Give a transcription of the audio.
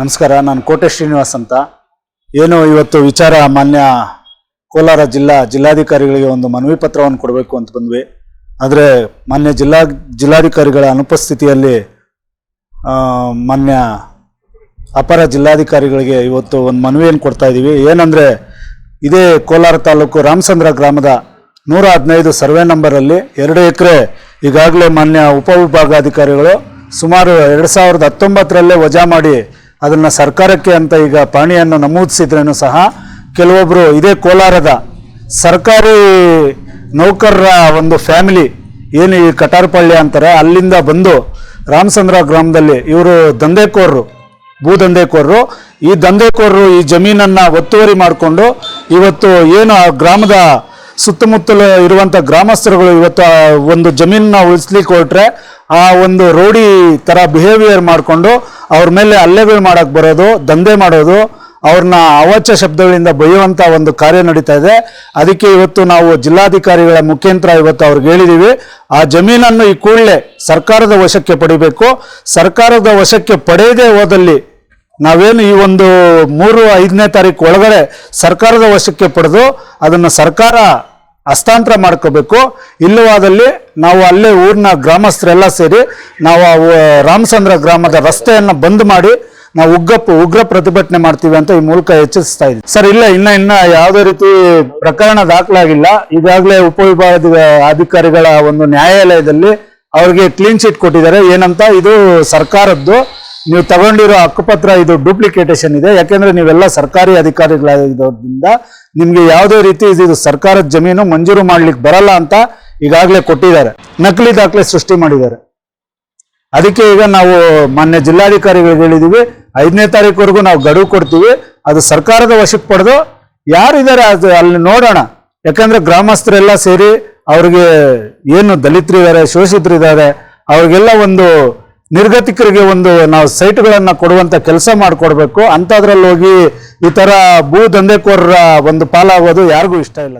ನಮಸ್ಕಾರ, ನಾನು ಕೋಟೆ ಶ್ರೀನಿವಾಸ್ ಅಂತ. ಏನು ಇವತ್ತು ವಿಚಾರ ಮಾನ್ಯ ಕೋಲಾರ ಜಿಲ್ಲಾ ಜಿಲ್ಲಾಧಿಕಾರಿಗಳಿಗೆ ಒಂದು ಮನವಿ ಪತ್ರವನ್ನು ಕೊಡಬೇಕು ಅಂತ ಬಂದ್ವಿ. ಆದರೆ ಮಾನ್ಯ ಜಿಲ್ಲಾ ಜಿಲ್ಲಾಧಿಕಾರಿಗಳ ಅನುಪಸ್ಥಿತಿಯಲ್ಲಿ ಮಾನ್ಯ ಅಪರ ಜಿಲ್ಲಾಧಿಕಾರಿಗಳಿಗೆ ಇವತ್ತು ಒಂದು ಮನವಿಯನ್ನು ಕೊಡ್ತಾ ಇದ್ದೀವಿ ಏನಂದರೆ, ಇದೇ ಕೋಲಾರ ತಾಲೂಕು ರಾಮಚಂದ್ರ ಗ್ರಾಮದ ನೂರ ಹದಿನೈದು ಸರ್ವೆ ನಂಬರಲ್ಲಿ ಎರಡು ಎಕರೆ ಈಗಾಗಲೇ ಮಾನ್ಯ ಉಪವಿಭಾಗಾಧಿಕಾರಿಗಳು ಸುಮಾರು ಎರಡು ಸಾವಿರದ ಹತ್ತೊಂಬತ್ತರಲ್ಲೇ ವಜಾ ಮಾಡಿ ಅದನ್ನು ಸರ್ಕಾರಕ್ಕೆ ಅಂತ ಈಗ ಪಾಣಿಯನ್ನು ನಮೂದಿಸಿದ್ರೇನು ಸಹ ಕೆಲವೊಬ್ಬರು ಇದೇ ಕೋಲಾರದ ಸರ್ಕಾರಿ ನೌಕರರ ಒಂದು ಫ್ಯಾಮಿಲಿ ಏನು ಈ ಕಟಾರ್ಪಳ್ಳಿ ಅಂತಾರೆ, ಅಲ್ಲಿಂದ ಬಂದು ರಾಮಚಂದ್ರ ಗ್ರಾಮದಲ್ಲಿ ಇವರು ದಂಧೆಕೋರರು, ಭೂ ದಂಧೆಕೋರರು. ಈ ದಂಧೆಕೋರರು ಈ ಜಮೀನನ್ನ ಒತ್ತುವರಿ ಮಾಡಿಕೊಂಡು ಇವತ್ತು ಏನು ಆ ಗ್ರಾಮದ ಸುತ್ತಮುತ್ತಲು ಇರುವಂಥ ಗ್ರಾಮಸ್ಥರುಗಳು ಇವತ್ತು ಒಂದು ಜಮೀನನ್ನ ಉಳಿಸ್ಲಿಕ್ಕೆ ಹೊರಟ್ರೆ ಆ ಒಂದು ರೋಡಿ ಥರ ಬಿಹೇವಿಯರ್ ಮಾಡಿಕೊಂಡು ಅವ್ರ ಮೇಲೆ ಹಲ್ಲೆಗಳು ಮಾಡಕ್ಕೆ ಬರೋದು, ದಂಧೆ ಮಾಡೋದು, ಅವ್ರನ್ನ ಅವಾಚ್ಯ ಶಬ್ದಗಳಿಂದ ಬೈಯುವಂಥ ಒಂದು ಕಾರ್ಯ ನಡೀತಾ ಇದೆ. ಅದಕ್ಕೆ ಇವತ್ತು ನಾವು ಜಿಲ್ಲಾಧಿಕಾರಿಗಳ ಮುಖ್ಯಂತ್ರ ಇವತ್ತು ಅವ್ರಿಗೆ ಹೇಳಿದ್ದೀವಿ ಆ ಜಮೀನನ್ನು ಈ ಕೂಡಲೇ ಸರ್ಕಾರದ ವಶಕ್ಕೆ ಪಡಿಬೇಕು. ಸರ್ಕಾರದ ವಶಕ್ಕೆ ಪಡೆಯದೇ ಹೋದಲ್ಲಿ ನಾವೇನು ಈ ಒಂದು ಮೂರು, ಐದನೇ ತಾರೀಕು ಒಳಗಡೆ ಸರ್ಕಾರದ ವಶಕ್ಕೆ ಪಡೆದು ಅದನ್ನು ಸರ್ಕಾರ ಹಸ್ತಾಂತರ ಮಾಡ್ಕೋಬೇಕು. ಇಲ್ಲವಾದಲ್ಲಿ ನಾವು ಅಲ್ಲೇ ಊರಿನ ಗ್ರಾಮಸ್ಥರೆಲ್ಲ ಸೇರಿ ನಾವು ರಾಮಚಂದ್ರ ಗ್ರಾಮದ ರಸ್ತೆಯನ್ನು ಬಂದ್ ಮಾಡಿ ನಾವು ಉಗ್ರಪ್ಪ, ಉಗ್ರ ಪ್ರತಿಭಟನೆ ಮಾಡ್ತೀವಿ ಅಂತ ಈ ಮೂಲಕ ಎಚ್ಚರಿಸ್ತಾ ಇದ್ದೀವಿ. ಸರ್, ಇಲ್ಲ, ಇನ್ನ ಇನ್ನ ಯಾವುದೇ ರೀತಿ ಪ್ರಕರಣ ದಾಖಲಾಗಿಲ್ಲ. ಈಗಾಗಲೇ ಉಪವಿಭಾಗದ ಅಧಿಕಾರಿಗಳ ಒಂದು ನ್ಯಾಯಾಲಯದಲ್ಲಿ ಅವ್ರಿಗೆ ಕ್ಲೀನ್ ಚಿಟ್ ಕೊಟ್ಟಿದ್ದಾರೆ. ಏನಂತ, ಇದು ಸರ್ಕಾರದ್ದು. ನೀವು ತಗೊಂಡಿರೋ ಹಕ್ಕುಪತ್ರ, ಇದು ಡೂಪ್ಲಿಕೇಟೇಷನ್ ಇದೆ. ಯಾಕೆಂದ್ರೆ ನೀವೆಲ್ಲ ಸರ್ಕಾರಿ ಅಧಿಕಾರಿಗಳಾಗಿರೋದ್ರಿಂದ ನಿಮಗೆ ಯಾವುದೇ ರೀತಿ ಇದು ಸರ್ಕಾರದ ಜಮೀನು ಮಂಜೂರು ಮಾಡ್ಲಿಕ್ಕೆ ಬರಲ್ಲ ಅಂತ ಈಗಾಗಲೇ ಕೊಟ್ಟಿದ್ದಾರೆ. ನಕಲಿ ದಾಖಲೆ ಸೃಷ್ಟಿ ಮಾಡಿದ್ದಾರೆ. ಅದಕ್ಕೆ ಈಗ ನಾವು ಮಾನ್ಯ ಜಿಲ್ಲಾಧಿಕಾರಿಗಳಿಗೆ ಹೇಳಿದೀವಿ, ಐದನೇ ತಾರೀಕುವರೆಗೂ ನಾವು ಗಡುವು ಕೊಡ್ತೀವಿ, ಅದು ಸರ್ಕಾರದ ವಶಕ್ಕೆ ಪಡೆದು ಯಾರಿದ್ದಾರೆ ಅದು ಅಲ್ಲಿ ನೋಡೋಣ. ಯಾಕಂದ್ರೆ ಗ್ರಾಮಸ್ಥರೆಲ್ಲ ಸೇರಿ ಅವ್ರಿಗೆ ಏನು ದಲಿತರಿದ್ದಾರೆ, ಶೋಷಿತರಿದ್ದಾರೆ, ಅವ್ರಿಗೆಲ್ಲ ಒಂದು ನಿರ್ಗತಿಕರಿಗೆ ಒಂದು ನಾವು ಸೈಟ್ಗಳನ್ನು ಕೊಡುವಂತ ಕೆಲಸ ಮಾಡಿಕೊಡ್ಬೇಕು. ಅಂಥದ್ರಲ್ಲಿ ಹೋಗಿ ಈ ಥರ ಭೂ ದಂಧೆಕೋರರ ಒಂದು ಪಾಲಾಗೋದು ಯಾರಿಗೂ ಇಷ್ಟ ಇಲ್ಲ.